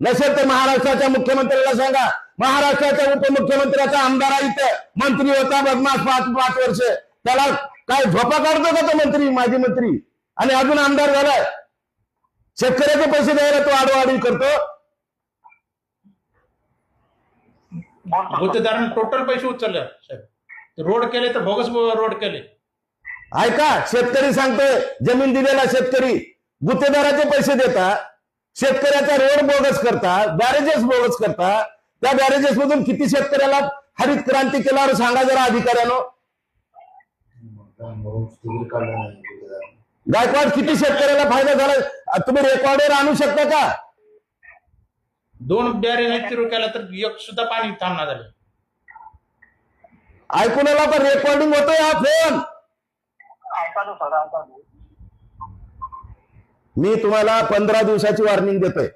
नसेल तर महाराष्ट्राच्या मुख्यमंत्र्याला सांगा. महाराष्ट्राच्या उपमुख्यमंत्र्याचा आमदार आहे इथं. मंत्री होता बदमाश पाच पाच वर्ष. त्याला काय झोपा काढतो का तो मंत्री माजी मंत्री? आणि अजून आमदार झालाय. शेतकऱ्याचे पैसे द्यायला तो आडवाडी करतो. गुत्तेदारांनी टोटल पैसे उचलले साहेब. रोड केले तर बोगस रोड केले. ऐका शेतकरी सांगतोय जमीन दिलेला शेतकरी. गुत्तेदाराचे पैसे देता. शेतकऱ्याचा रोड बोगस करता बॅरेजेस बोगस करता त्या बॅरेजेस मधून किती शेतकऱ्याला हरित क्रांती केल्यावर सांगा जरा अधिकाऱ्यानं. गायकवाड किती शेतकऱ्याला फायदा झाला? तुम्ही रेकॉर्डवर आणू शकता का? दोन बॅरेज सुरू केला तर एक सुद्धा पाणी थांबणार झाले ऐकून आला पण रेकॉर्डिंग होतोय हा फोन ऐकालो सर ऐकालो मी तुम्हाला पंधरा दिवसाची वॉर्निंग देतोय.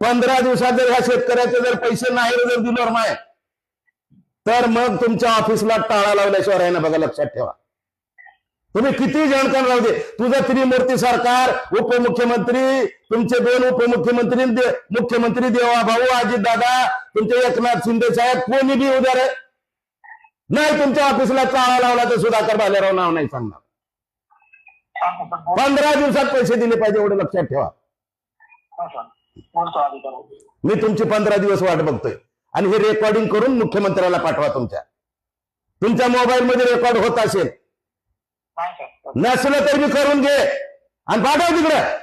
पंधरा दिवसात जर ह्या शेतकऱ्याचे जर पैसे नाही जर दिलं माय तर मग तुमच्या ऑफिसला टाळा लावल्याशिवाय राहिना बघा लक्षात ठेवा. तुम्ही किती जणकण राहू दे. तुझं त्रिमूर्ती सरकार उपमुख्यमंत्री तुमचे दोन उपमुख्यमंत्री दे- मुख्यमंत्री देवा भाऊ अजित दादा तुमचे एकनाथ शिंदे साहेब कोणी बी उद्या रे नाही तुमच्या ऑफिसला टाळा लावला तर सुधाकर भालेराव नाव नाही सांगणार. पंधरा दिवसात पैसे दिले पाहिजे एवढं लक्षात ठेवा. मी तुमची पंधरा दिवस वाट बघतोय. आणि हे रेकॉर्डिंग करून मुख्यमंत्र्याला पाठवा तुमच्या. तुमच्या मोबाईल मध्ये रेकॉर्ड होत असेल. नसलं तर मी करून घे. आणि पाठव तिकडं.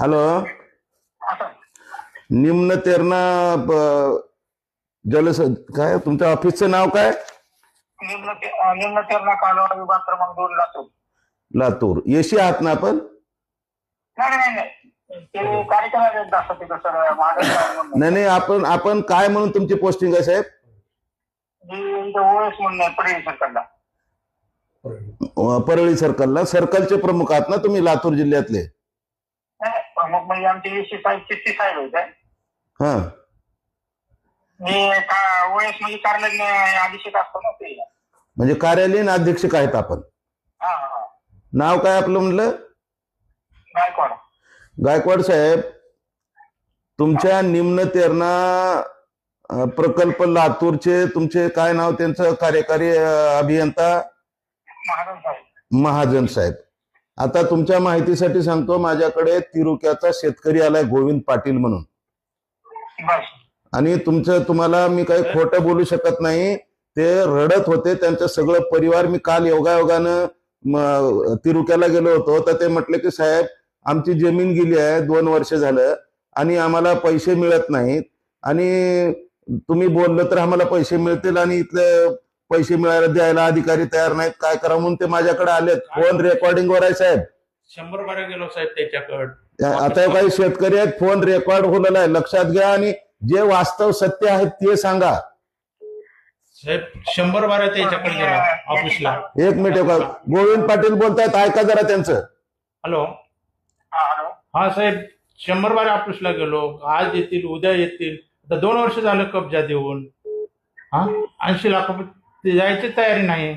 हॅलो. निम्न तेरणा जलस काय तुमच्या ऑफिसचं नाव काय? निम्न ते- अं, निम्न तेरणा कालवा विभाग क्रमांक दोन लातूर. लातूर. येशी आहात ना आपण? नाही नाही नाही. ते कार्यक्रम दाखवत तिथं सर माझं नाही नाही आपण आपण काय म्हणून तुमची पोस्टिंग आहे साहेब? म्हणून आहे पडेल सरकारला अं, परळी सर्कलला सर्कलचे प्रमुख आहात ना तुम्ही लातूर जिल्ह्यातले? नाही, प्रमुख म्हणजे आमचे एसी साहेब चिठ्ठी साहेब होते. हा. मी का ओएस म्हणजे कार्यालय अभिषेक असतो ना ते. म्हणजे कार्यालयीन अधीक्षक आहेत आपण. हा हा. नाव काय आपलं म्हणलं गायकवाड. गायकवाड साहेब तुमच्या निम्न तेरणा अ, प्रकल्प लातूरचे तुमचे काय नाव त्यांचं? कार्यकारी अ, अभियंता? महाजन साहेब. महाजन साहेब. आता तुमच्या माहितीसाठी सांगतो माझ्याकडे तिरुक्याचा शेतकरी आलाय गोविंद पाटील म्हणून. आणि तुमचं तुम्हाला मी काही खोटं बोलू शकत नाही. ते रडत होते त्यांचं सगळं परिवार. मी काल योगायोगानं तिरुक्याला गेलो होतो तर ते म्हटले की साहेब आमची जमीन गेली आहे दोन वर्ष झालं आणि आम्हाला पैसे मिळत नाहीत. आणि तुम्ही बोललं तर आम्हाला पैसे मिळतील आणि इथले पैसे मिळायला द्यायला अधिकारी तयार नाहीत. काय करा म्हणून ते माझ्याकडे आलेत. फोन रेकॉर्डिंग वर आहे साहेब. शंभर बारा गेलो साहेब त्याच्याकडे. आता हे काही शेतकरी आहेत फोन रेकॉर्ड होलेला आहे लक्षात घ्या आणि जे वास्तव सत्य आहे ते सांगा. साहेब शंभर बारा त्याच्याकडे गेलो ऑफिसला. एक मिनिट बघा. गोविंद पाटील बोलतायत ऐका जरा त्यांचं. हॅलो. हा हॅलो. हा साहेब शंभर बारा ऑफिसला गेलो. आज येतील उद्या येतील. आता दोन वर्ष झालं कब्जा देऊन. हा? ऐंशी लाख जायची तयारी नाही.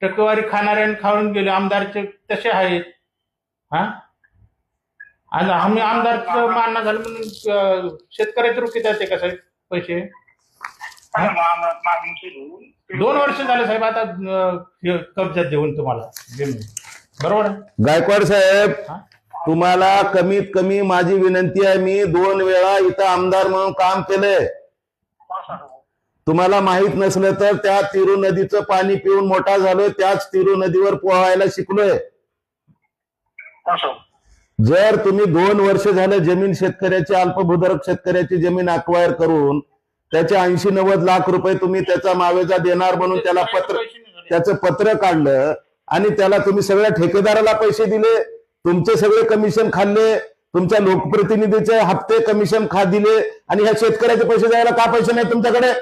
टक्केवारी खाणाऱ्याने खाऊन गेले आमदारचे तसे आहेत. हा? आणि आम्ही आमदारचं मानणं झालं म्हणून शेतकऱ्याचे रुपये द्यायचे का साहेब पैसे? मागणी केली दोन वर्ष झाले साहेब आता अं, हे कब्जात देऊन तुम्हाला जमीन बरोबर? आहे गायकवाड साहेब हा? तुम्हाला कमीत कमी माझी विनंती आहे मी दोन वेळा इथं आमदार म्हणून काम केलंय. तुम्हाला माहीत नसलं तर त्या तिरू नदीचं पाणी पिऊन मोठा झालोय त्याच तिरू नदीवर पोहायला शिकलोय. जर तुम्ही दोन वर्ष झालं जमीन शेतकऱ्याची अल्पभूधारक शेतकऱ्याची जमीन अक्वायर करून त्याचे ऐंशी नव्वद लाख रुपये तुम्ही त्याचा मावेजा देणार म्हणून त्याला पत्र. त्याचं पत्र काढलं आणि त्याला तुम्ही सगळ्या ठेकेदाराला पैसे दिले तुमचे सगळे कमिशन खाल्ले तुमच्या लोकप्रतिनिधीचे हप्ते कमिशन खा दिले आणि ह्या शेतकऱ्याचे पैसे द्यायला का पैसे नाही तुमच्याकडे?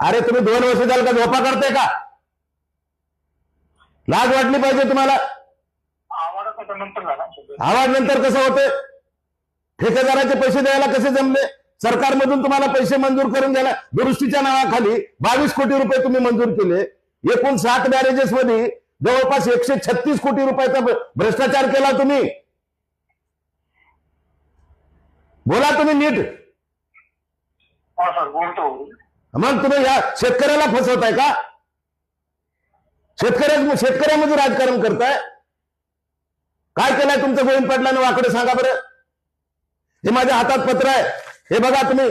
अरे तुम्ही दोन वर्ष झालं का झोपा करताय का? लाज वाटली पाहिजे तुम्हाला? आवाज नंतर कसं होते ठेकेदाराचे पैसे द्यायला कसे जमले? सरकारमधून तुम्हाला पैसे मंजूर करून द्यायला दुरुस्तीच्या नावाखाली बावीस कोटी रुपये तुम्ही मंजूर केले. एकूण सात बॅरेजेस मध्ये जवळपास एकशे छत्तीस कोटी रुपयाचा भ्रष्टाचार केला तुम्ही. बोला तुम्ही नीट. मग तुम्ही या शेतकऱ्याला फसवताय का? शेतकऱ्या शेतकऱ्यामध्ये राजकारण करताय? काय केलंय तुमचं गोविंद पाटलाने? वाकडे सांगा बरं. हे माझ्या हातात पत्र आहे. हे बघा तुम्ही.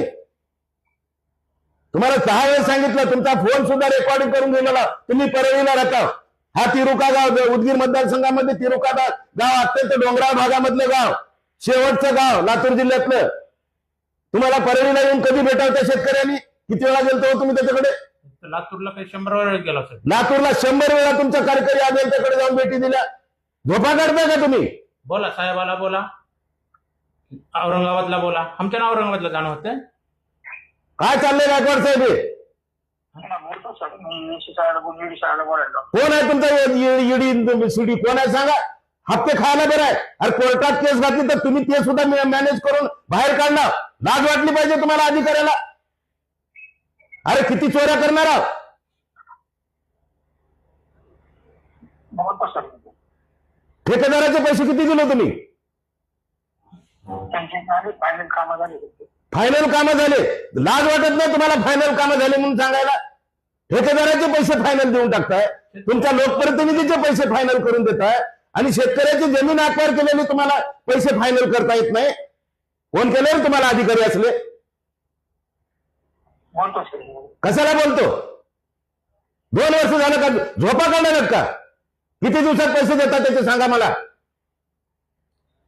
तुम्हाला सहा वेळ सांगितलं तुमचा फोन सुद्धा रेकॉर्डिंग करून घेणार तुम्ही परळीला राहता. हा तिरुका गाव उदगीर मतदारसंघामध्ये तिरुका गाव अत्यंत डोंगराळ भागामधलं गाव. शेवटचं गाव लातूर जिल्ह्यातलं. तुम्हाला परळीला येऊन कधी भेटावत्या शेतकऱ्यांनी? किती वेळा गेलतो हो तुम्ही त्याच्याकडे? लातूरला काही शंभर वेळा गेला सर लातूरला शंभर वेळा तुमच्या कार्यकरी अभियंत्याकडे जाऊन भेटी दिल्या. झोपा काढताय का तुम्ही? बोला साहेबाला बोला. औरंगाबादला बोला. आमच्या ना औरंगाबादला जाणं होतं काय चाललंय गायकवाड साहेब हे? बोलतो सर. मी बोलायला. कोण आहे तुमचा ईडी सीडी? कोण आहे सांगा? हप्ते खायला बरं आहे. अरे कोर्टात केस घातली तर तुम्ही ते सुद्धा मॅनेज करून बाहेर काढणार. लाज वाटली पाहिजे तुम्हाला अधिकाऱ्याला? अरे किती चोऱ्या करणार आहोत? ठेकेदाराचे पैसे किती दिले तुम्ही? फायनल कामं झाली लाज वाटत नाही तुम्हाला फायनल कामं झाले म्हणून सांगायला? ठेकेदाराचे पैसे फायनल देऊन टाकताय. तुमच्या लोकप्रतिनिधीचे पैसे फायनल करून देताय. आणि शेतकऱ्याची जमीन आकार केलेली तुम्हाला पैसे फायनल करता येत नाही. कोण केले रे तुम्हाला अधिकारी असले? बोलतो सर. कशाला बोलतो? दोन वर्ष झालं का? झोपा काढणार का? किती दिवसात पैसे देतात त्याचे सांगा मला.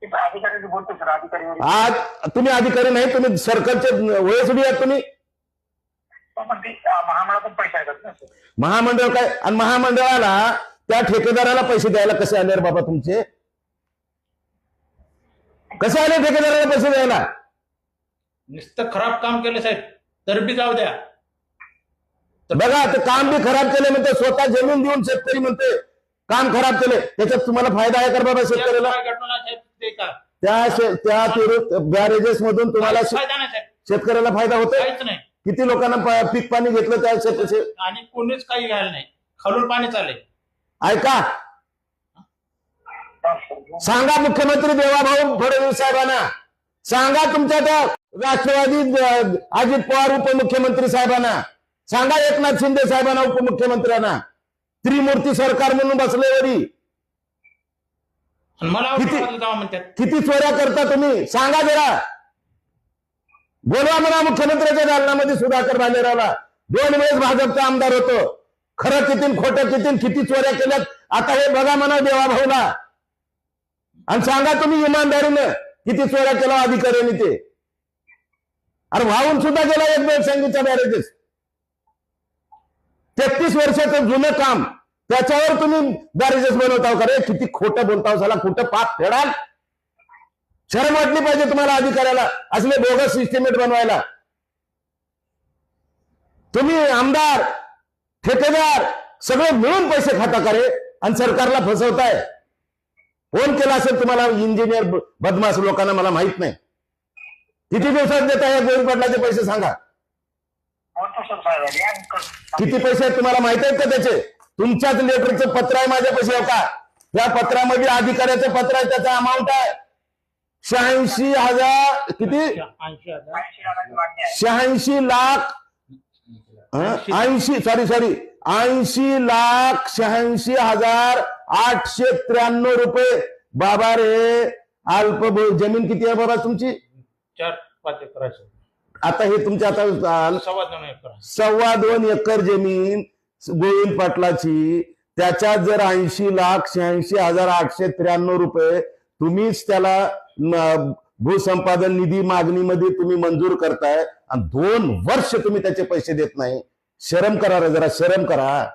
तिथं अधिकारी बोलतो सर अधिकारी वगैरे. आज तुम्ही अधिकारी नाही तुम्ही सरकारचे वयसुडी आहात तुम्ही. पण ते अं, महामंडळातून पैसे येतात ना सर. महामंडळ काय? आणि महामंडळाला त्या ठेकेदाराला पैसे द्यायला कसे आले रे बाबा तुमचे? कसे आले ठेकेदाराला पैसे द्यायला? नुसतं खराब काम केलं साहेब. तर बी जाऊ द्या. बघा ते काम बी खराब केले म्हणते स्वतः जमीन देऊन शेतकरी म्हणते काम खराब केले. त्याच्यात तुम्हाला फायदा आहे का बाबा शेतकऱ्याला? त्या त्या बॅरेजेस मधून तुम्हाला शेतकऱ्याला फायदा काहीच नाही. किती लोकांना पीक पाणी घेतलं त्या शेत आणि कोणीच काही घ्यायला नाही. खालून पाणी चालले ऐका. सांगा मुख्यमंत्री देवाभाऊ फडणवीस साहेबांना. सांगा तुमच्या त्या राष्ट्रवादी अजित पवार उपमुख्यमंत्री साहेबांना. सांगा एकनाथ शिंदे साहेबांना उपमुख्यमंत्र्यांना. त्रिमूर्ती सरकार म्हणून बसलेवरी किती? किती चोऱ्या करता तुम्ही? सांगा जरा. बोलवा म्हणा मुख्यमंत्र्याच्या दालनामध्ये सुधाकर भालेरावला. दोन वेळेस भाजपचा आमदार होतो. खरं किती खोटं किती किती चोऱ्या केल्यात? आता हे बघा म्हणा देवाभाऊला आणि सांगा तुम्ही इमानदारीनं किती चोऱ्या केला अधिकाऱ्यांनी ते. अरे वाहून सुद्धा गेला एक वेळ संगीतच्या बॅरेजेस तेहतीस वर्षाचं जुनं काम. त्याच्यावर तुम्ही बॅरेजेस बनवताव का रे? किती खोटं बोलताव झाला कुठं पाप फेडाल. शरम वाटली पाहिजे तुम्हाला अधिकाऱ्याला. असले बोगस सिस्टिमेट बनवायला. तुम्ही आमदार ठेकेदार सगळे मिळून पैसे खाता का रे? आणि सरकारला फसवताय. फोन केला असेल तुम्हाला इंजिनियर बदमाश लोकांना मला माहीत नाही. किती दिवसात देता या गोविंद पाटलाचे पैसे सांगा? किती पैसे आहेत तुम्हाला माहीत आहेत का त्याचे? तुमच्याच लेटरचं पत्र आहे माझ्या पैसे का या पत्रामध्ये अधिकाऱ्याचं पत्र आहे त्याचा अमाऊंट आहे. शहाऐंशी हजार किती? शहाऐंशी लाख ऐंशी सॉरी सॉरी ऐंशी लाख शहाऐंशी हजार आठशे त्र्याण्णव रुपये. बाबा रे अल्प जमीन किती आहे बाबा तुमची? चार पाच एकर सर. आता हे तुमच्या आता अं, सव्वा दोन एकर. सव्वा दोन एकर जमीन गोविंद पाटलाची त्याच्यात जर ऐंशी लाख शहाऐंशी हजार आठशे त्र्याण्णव रुपये तुम्हीच त्याला न- भूसंपादन निधी मागणीमध्ये तुम्ही मंजूर करताय आणि दोन वर्ष तुम्ही त्याचे पैसे देत नाही. शरम करा रे जरा शरम करा.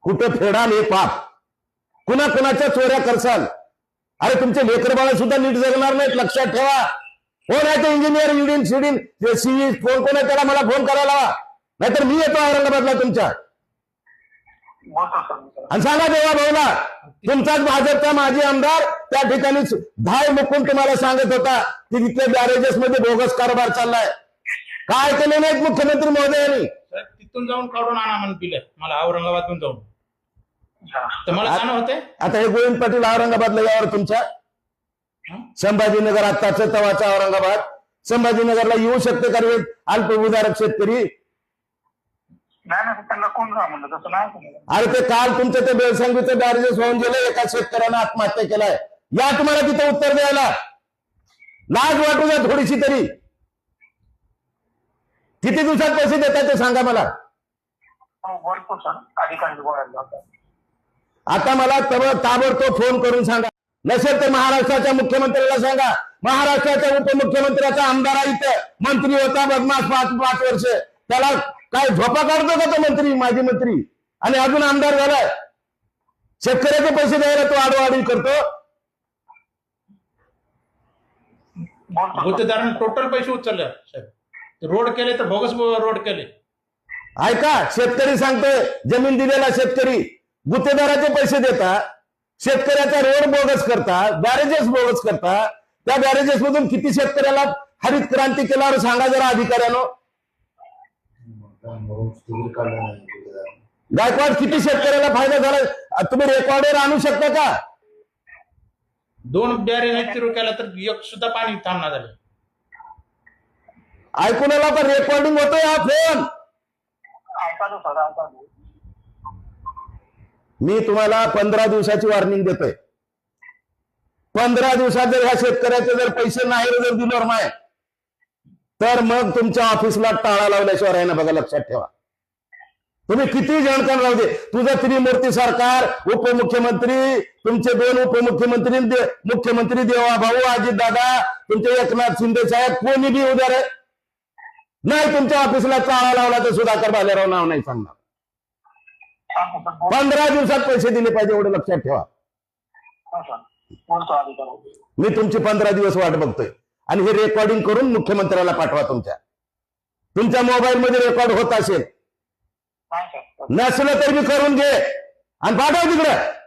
कुठं फेडाल हे पाप? कुणा कुणाच्या चोऱ्या करसाल? अरे तुमचे लेकर बाळ सुद्धा नीट जगणार नाहीत लक्षात ठेवा. कोण आहे ते इंजिनियर युडिन सिडिन सीई कोण कोण आहे त्याला मला फोन करायला लावा. नाहीतर मी येतो औरंगाबादला तुमच्या. आणि सांगा देवा भाऊला तुमचाच भाजपचा माजी आमदार त्या ठिकाणी धाय मुकून तुम्हाला सांगत होता की तिथे बॅरेजेस मध्ये बोगस कारभार चाललाय. काय केले नाहीत मुख्यमंत्री महोदयांनी? सर तिथून जाऊन काढून आणा म्हणून पिलं. मला औरंगाबादून जाऊन. अच्छा. तर मला होते. आता हे गोविंद पाटील औरंगाबादला यावर तुमच्या हं? संभाजीनगर आत्ताचं तवाचा औरंगाबाद. संभाजीनगरला येऊ शकते का रे? अल्प उदारक शेतकरी. नाही नाही त्यांना कोण जा म्हणलं? तसं नाही केलं. अरे ते काल तुमचं ते बेलसंगीचं बॅरेजेस होऊन गेलं एका शेतकऱ्यानं आत्महत्या केलाय. या तुम्हाला तिथे उत्तर द्यायला. लाज वाटू द्या थोडीशी तरी. किती दिवसात पैसे देतात ते सांगा मला. हो आता मला तब ताबडतोब फोन करून सांगा. नसेल तर महाराष्ट्राच्या मुख्यमंत्र्याला सांगा. महाराष्ट्राच्या उपमुख्यमंत्र्याचा आमदार आहे इथं. मंत्री होता बदमाश पाच पाच वर्ष. त्याला काय झोपा काढतो का तो मंत्री माजी मंत्री? आणि अजून आमदार झालाय शेतकऱ्याचे पैसे द्यायला तो आडवाडी करतो. गुत्तेदारांनी टोटल पैसे उचलले साहेब. रोड केले तर भोगस रोड केले. ऐका शेतकरी सांगतोय जमीन दिलेला शेतकरी. गुत्तेदाराचे पैसे देता. शेतकऱ्याचा रोड बोगस करता बॅरेजेस बोगस करता त्या बॅरेजेस मधून किती शेतकऱ्याला हरित क्रांती केल्यावर सांगा जरा अधिकाऱ्यानं. गायकवाड किती शेतकऱ्याला फायदा झाला? तुम्ही रेकॉर्डवर आणू शकता का? दोन बॅरेज सुरू केला तर एक सुद्धा पाणी थांबणार झालं ऐकून आला तर रेकॉर्डिंग होतोय हा फोन. मी तुम्हाला पंधरा दिवसाची वॉर्निंग देतोय. पंधरा दिवसात जर ह्या शेतकऱ्याचे जर पैसे नाही जर दिलो माय तर मग तुमच्या ऑफिसला टाळा लावल्याशिवाय राहिना बघा लक्षात ठेवा. तुम्ही किती जणकण राहू दे. तुझं त्रिमूर्ती सरकार उपमुख्यमंत्री तुमचे दोन उपमुख्यमंत्री दे- मुख्यमंत्री देवा भाऊ अजित दादा तुमचे एकनाथ शिंदे साहेब कोणी बी उद्या रे नाही तुमच्या ऑफिसला टाळा लावला तर सुधाकर भालेराव नाव नाही सांगणार. पंधरा दिवसात पैसे दिले पाहिजे एवढं लक्षात ठेवा. मी तुमची पंधरा दिवस वाट बघतोय. आणि हे रेकॉर्डिंग करून मुख्यमंत्र्याला पाठवा तुमच्या. तुमच्या मोबाईल मध्ये रेकॉर्ड होत असेल. नसलं तरी मी करून घे. आणि पाठवा तिकडं.